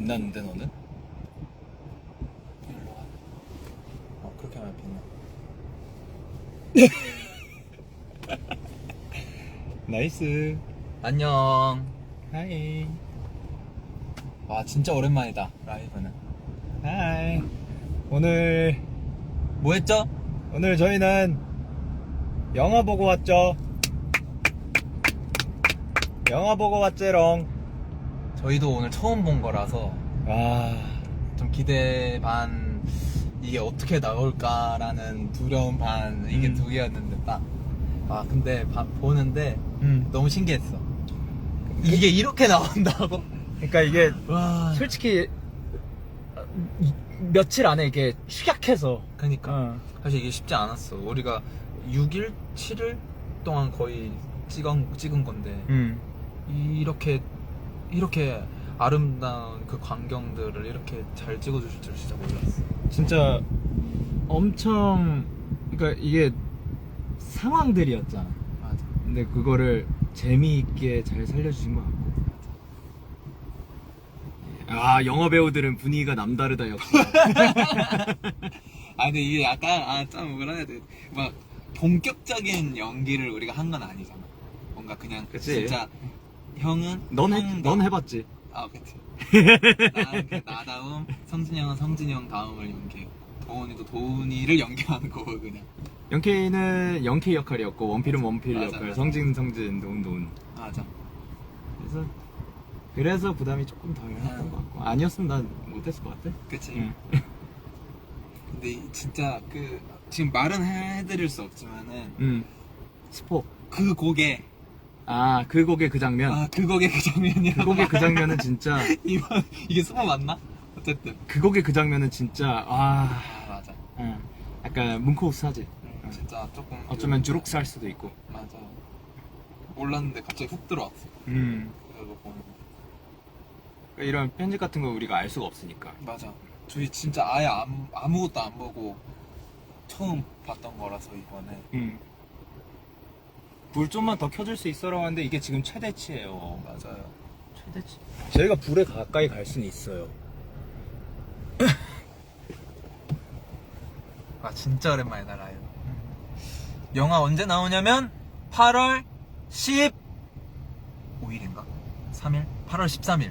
빛나는데 너는? 일로 와. 어 그렇게 하면 빛나. 나이스. 안녕. 하이. 와 진짜 오랜만이다 라이브는. 하이. 오늘 뭐 했죠? 오늘 저희는 영화 보고 왔죠. 영화 보고 왔제롱. 저희도 오늘 처음 본 거라서 와. 좀 기대 반 이게 어떻게 나올까라는 두려움 반 이게 음. 두 개였는데 딱. 아 근데 바- 보는데 음. 너무 신기했어. 이게 이렇게 나온다고? 그러니까 이게 와. 솔직히 이- 며칠 안에 이게 축약해서. 그러니까 어. 사실 이게 쉽지 않았어. 우리가 6일, 7일 동안 거의 찍은, 찍은 건데 음. 이렇게 이렇게 아름다운 그 광경들을 이렇게 잘 찍어주실 줄 진짜 몰랐어. 진짜 엄청 그러니까 이게 상황들이었잖아. 맞아. 근데 그거를 재미있게 잘 살려주신 것 같고. 아 영화 배우들은 분위기가 남다르다 역시. 아 근데 이게 약간 아참 뭐라 해야 돼. 막 본격적인 연기를 우리가 한 건 아니잖아. 뭔가 그냥 그치. 진짜 형은 넌, 해, 형다움. 넌 해봤지. 아 그치. 나는 그냥 나다움, 성진이 형은 성진이 형 다음을 연기해. 도훈이도 도훈이를 연기하는 거고 그냥. 영케이는 영케이 역할이었고 원필은 원필 맞아, 역할, 맞아. 성진 성진, 노은 노은. 맞아. 그래서 그래서 부담이 조금 덜 했던 것 같고 아니었으면 난 못했을 것 같아. 그치. 응. 근데 이- 진짜 그 지금 말은 해드릴 수 없지만은 음. 스포. 그 곡에 아 그 곡의 그 장면. 아 그 곡의 그 장면이야. 그 곡의 그 장면은 진짜 이거 이게 스포 맞나? 어쨌든. 그 곡의 그 장면은 진짜 아아 맞아. 응. 약간 문코우스 하지. 음, 진짜 조금 어쩌면 그- 주룩살 수도 있고. 맞아. 몰랐는데 갑자기 훅 들어왔어. 음. 보는 거. 그러니까 이런 편집 같은 거 우리가 알 수가 없으니까. 맞아. 저희 진짜 아예 아무, 아무것도 안 보고 처음 봤던 거라서 이번에. 음. 불 좀만 더 켜줄 수 있어라고 하는데 이게 지금 최대치예요. 맞아요. 최대치. 저희가 불에 가까이 갈 수는 있어요. 아 진짜 오랜만이다 라이브. 영화 언제 나오냐면 8월 15일인가? 3일? 8월 13일.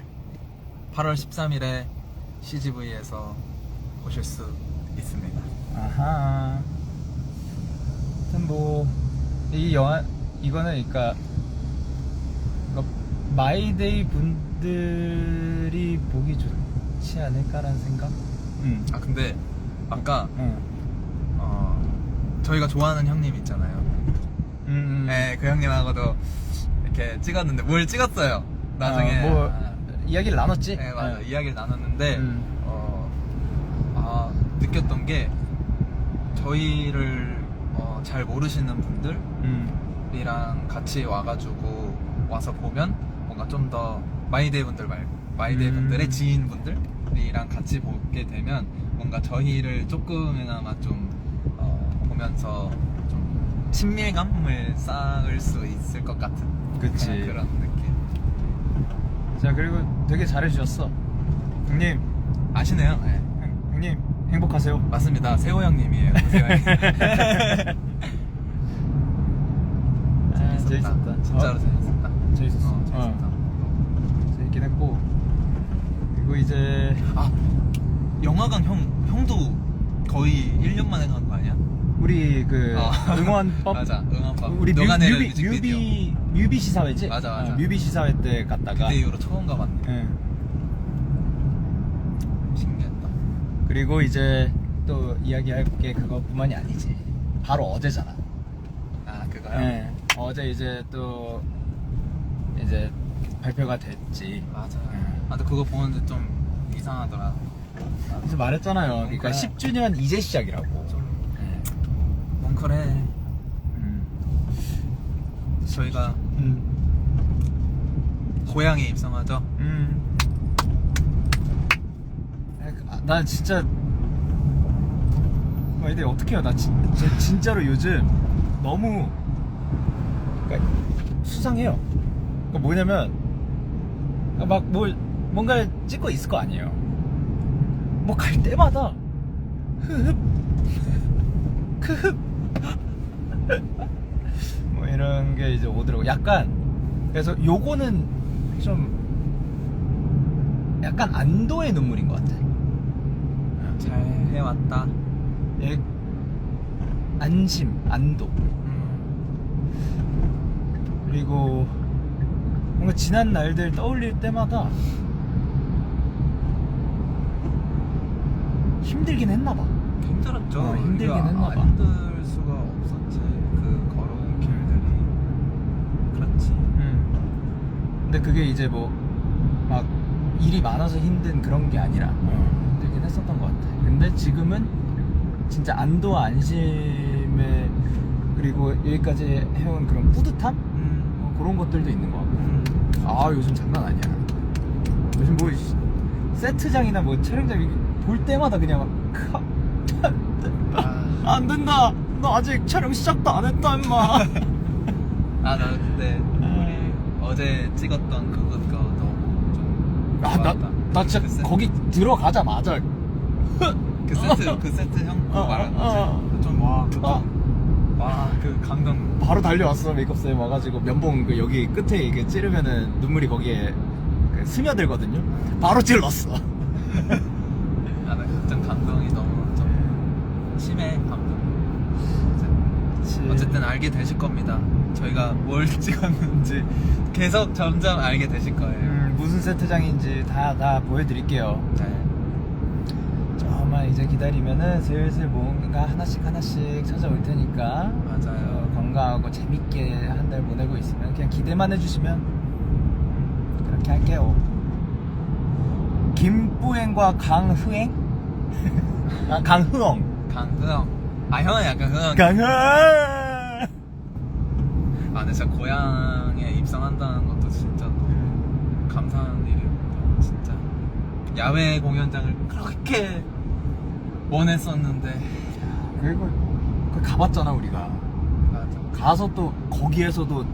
8월 13일에 CGV에서 보실 수 있습니다. 아하. 하여튼 뭐, 이 영화, 이거는 그러니까, 그러니까 마이데이 분들이 보기 좋지 않을까라는 생각? 응. 아 근데 아까 응. 어, 저희가 좋아하는 형님 있잖아요. 음, 네, 그 형님하고도 이렇게 찍었는데 뭘 찍었어요. 나중에 아, 뭐, 아, 이야기를 나눴지? 네, 맞아. 응. 이야기를 나눴는데 음. 어, 아, 느꼈던 게 저희를 어, 잘 모르시는 분들 이랑 음. 같이 와가지고 와서 보면 뭔가 좀 더 마이데이 분들 말고 마이데이 음. 분들의 지인분들이랑 같이 보게 되면 뭔가 저희를 조금이나마 좀 어, 보면서 좀 친밀감을 쌓을 수 있을 것 같은 그치. 그냥 그런 느낌 자, 그리고 되게 잘해주셨어. 형님, 아시네요? 네. 형- 형님, 행복하세요. 맞습니다. 세호 형님이에요. 세호 형님. 아, 재밌었다. 진짜로 어? 재밌었다. 재밌었어. 어, 재밌었다. 재밌긴 했고. 그리고 이제, 아, 영화관 형, 형도 거의 1년 만에 간 거 아니야? 우리 그 어. 응원법 맞아, 응원법. 우리 뮤, 너가 내는 뮤비 뮤직비디오. 뮤비 뮤비 시사회지? 맞아, 맞아. 어, 뮤비 시사회 때 갔다가 그때 이후로 처음 가봤네. 응. 신기했다. 그리고 이제 또 이야기할 게 그것뿐만이 아니지. 바로 어제잖아. 아, 그거요? 예. 어제 이제 또 이제 발표가 됐지. 맞아. 응. 아, 근데 그거 보는데 좀 이상하더라. 그래서 말했잖아요. 그러니까 그래. 10주년 이제 시작이라고. 좀 예. 뭉클해. 음. 저희가 음. 고향에 입성하죠. 음. 아, 나 진짜 아, 근데 어떡해요 나 진, 진- 진짜로 요즘 너무 그러니까 수상해요 그러니까 뭐냐면 막 뭘 뭔가 찍고 있을 거 아니에요. 뭐 갈 때마다 흐흡 크흡 뭐 이런 게 이제 오더라고. 약간 그래서 요거는 좀 약간 안도의 눈물인 것 같아. 잘 해왔다. 예, 안심, 안도. 음. 그리고 뭔가 지난 날들 떠올릴 때마다 힘들긴 했나 봐. 힘들었죠. 어, 힘들긴 우리가 했나 봐. 안 힘들 수가 없었지. 그 걸어온 길들이 그렇지. 근데 그게 이제 뭐 막 일이 많아서 힘든 그런 게 아니라 힘들긴 했었던 것 같아. 근데 지금은 진짜 안도와 안심에 그리고 여기까지 해온 그런 뿌듯함 음. 어, 그런 것들도 있는 것 같고. 음. 아 요즘 장난 아니야. 요즘 뭐 씨, 세트장이나 뭐 촬영장 이볼 때마다 그냥 막 아. 안 된다. 너 아직 촬영 시작도 안 했다 임마. 아, 나 근데 우리 어제 찍었던 그것가 너무 좀 아, 나, 좋았다. 나 진짜 그 세트, 거기 들어가자마자 그 세트 그 세트 형 그거 어, 말하는 어, 거지. 좀 와, 그 어. 와그 감동. 바로 달려왔어 메이크업 쌤 와가지고 면봉 그 여기 끝에 이게 찌르면은 눈물이 거기에 그 스며들거든요. 바로 찔렀어. 아, 나 그때 감동이 너무 좀 심해 감동. 어쨌든 알게 되실 겁니다. 저희가 뭘 찍었는지 계속 점점 알게 되실 거예요. 음, 무슨 세트장인지 다 다 보여드릴게요. 네. 이제 기다리면은 슬슬 뭔가 하나씩 하나씩 찾아올 테니까 어, 맞아요. 건강하고 재밌게 한 달 보내고 있으면 그냥 기대만 해주시면 그렇게 할게요. 김뿌행과 강흐행? 아 강흐엉. 강흥. 아 형은 약간 흥. 강흐. 아, 근데 진짜 고향에 입성한다는 것도 진짜 너무 감사한 일이었다. 진짜 야외 공연장을 그렇게 원했었는데 그리고 그 가봤잖아 우리가. 맞아. 가서 또 거기에서도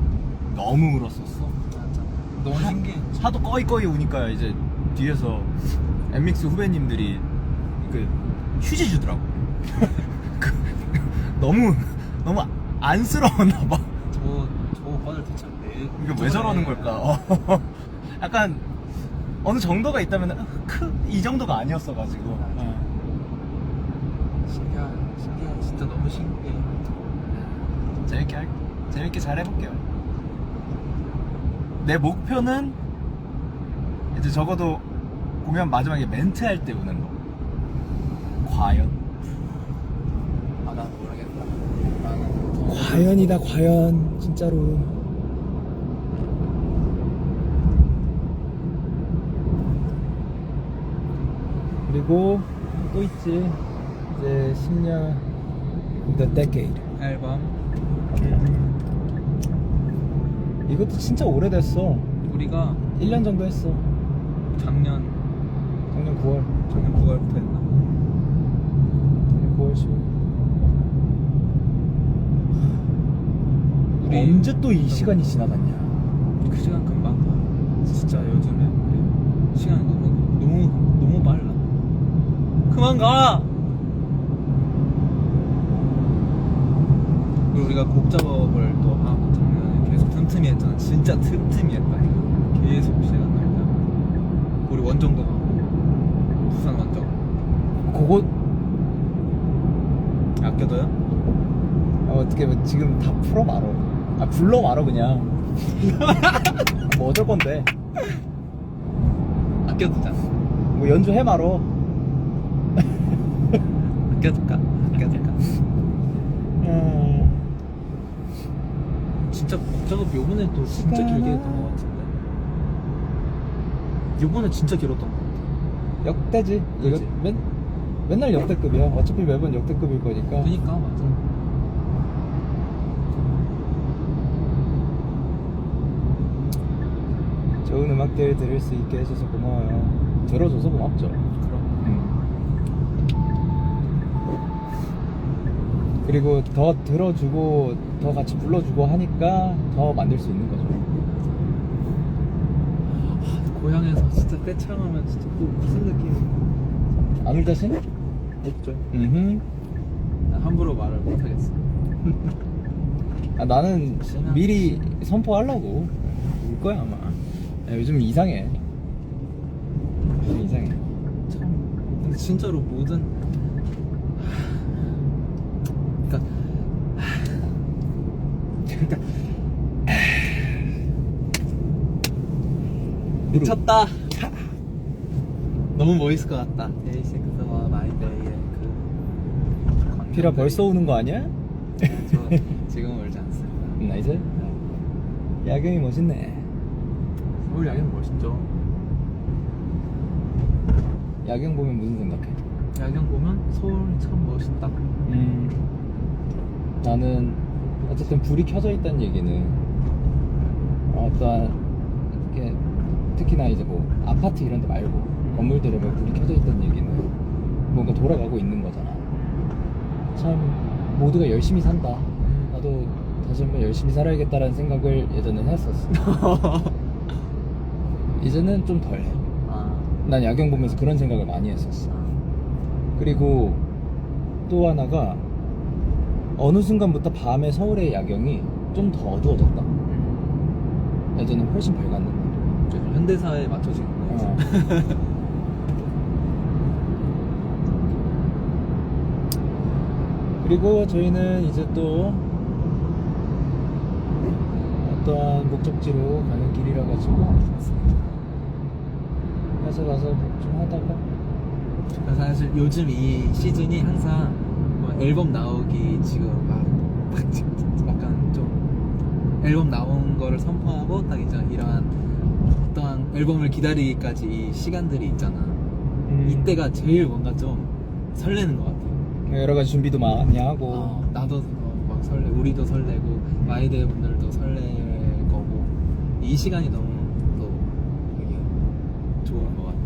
너무 울었었어. 맞아. 너무 신기해. 하도 꺼이꺼이 우니까 이제 뒤에서 엠믹스 후배님들이 그 휴지 주더라고. 그 너무 너무 안쓰러웠나 봐. 저, 저 오빠들 대체 왜 이게 왜 저러는 걸까? 어. 약간 어느 정도가 있다면 크이 정도가 아니었어가지고. 어. 신기해. 신기해. 진짜 너무 신기해. 재밌게 할, 재밌게 잘 해볼게요. 내 목표는 이제 적어도 공연 마지막에 멘트 할 때 우는 거. 과연? 아, 난 모르겠다. 나는 더- 과연이다 과연 진짜로. 그리고 또 있지 이제 10년 The Decade. 앨범. 이것도 진짜 오래됐어. 우리가 1년 정도 했어. 작년. 작년 9월. 작년 9월부터 했나? 작년 9월 10월 우리- 언제 또 이 시간이 지나갔냐? 그 시간 금방 가. 진짜 요즘에. 우리 시간 너무 너무 너무 빨라. 그만 가. 그리고 우리가 곡 작업을 또 하고 작년에 계속 틈틈이 했잖아. 진짜 틈틈이 했다 이거. 계속 시간 날자. 우리 원정도 가고 부산 원정. 그거 아껴둬요? 아, 어떻게 뭐 지금 다 풀어 말어 아 불러 말어 그냥 뭐 어쩔 건데 아껴두자. 뭐 연주해 말어 아껴둘까? 아껴둘까? 음. 진짜 곡 작업 요번에 또 진짜 길게 했던 것 같은데. 요번에 진짜 길었던 것 같아. 역대지 이거 그치? 맨, 맨날 역대급이야 어차피 매번 역대급일 거니까 그니까 맞아. 좋은 음악들 들을 수 있게 해줘서 고마워요 들어줘서 고맙죠 그럼. 그리고 더 들어주고 더 같이 불러주고 하니까 더 만들 수 있는 거죠 고향에서 진짜 떼창하면 진짜 또 무슨 느낌이야? 안울 자신? 없죠. 음. 함부로 말을 못 하겠어. 아, 나는 신나. 미리 선포하려고 울 거야 아마. 야, 요즘 이상해. 요즘 이상해. 참. 근데 진짜로 모든 그러니까 그러니까 미쳤다. 너무 멋있을 것 같다. 데이식스와 마이데이의 그 피라 벌써 우는 거 아니야? 저 지금 울지 않습니다. 나이스. 야경이 멋있네. 서울 야경 멋있죠. 야경 보면 무슨 생각해? 야경 보면 서울이 참 멋있다. 음. 나는 어쨌든 불이 켜져 있다는 얘기는 어떠한 이렇게 특히나 이제 뭐 아파트 이런 데 말고 건물들에 뭐 불이 켜져 있다는 얘기는 뭔가 돌아가고 있는 거잖아. 참 모두가 열심히 산다. 나도 다시 한번 열심히 살아야겠다라는 생각을 예전엔 했었어. 이제는 좀 덜 해. 아, 난 야경 보면서 그런 생각을 많이 했었어. 그리고 또 하나가 어느 순간부터 밤에 서울의 야경이 좀 더 어두워졌다. 예전엔 훨씬 밝았는데. 좀 현대사에 맞춰진 거지. 어. 그리고 저희는 이제 또 어떠한 목적지로 가는 길이라 가지고 가서 가서 좀 하다가 사실 요즘 이 시즌이 항상 뭐 앨범 나오기 지금 막, 막 약간 좀 앨범 나온 거를 선포하고 딱 이제 이러한 어떠한 앨범을 기다리기까지 이 시간들이 있잖아. 음. 이때가 제일 뭔가 좀 설레는 것 같아. 여러 가지 준비도 많이 하고 어, 나도 어, 막 설레, 우리도 설레고 마이데이 분들도 설렐 거고 이 시간이 너무 또 되게 좋은 것 같아.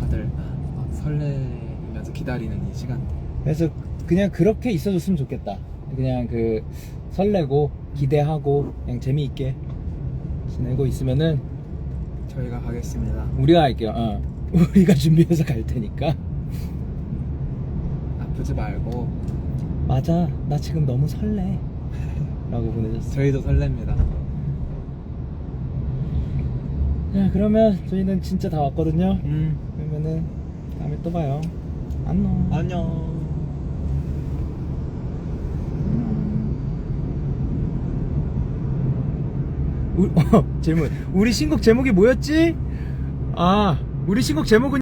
다들 막 설레면서 기다리는 이 시간들. 그래서 그냥 그렇게 있어줬으면 좋겠다. 그냥 그 설레고 기대하고 그냥 재미있게 지내고 있으면은 저희가 가겠습니다. 우리가 할게요. 어. 우리가 준비해서 갈 테니까. 아프지 말고 맞아. 나 지금 너무 설레. 라고 보내줬어. 저희도 설렙니다. 자, 그러면 저희는 진짜 다 왔거든요. 음, 그러면은 다음에 또 봐요. 안녕. 안녕. 우, 어, 질문. 우리 신곡 제목이 뭐였지? 아, 우리 신곡 제목은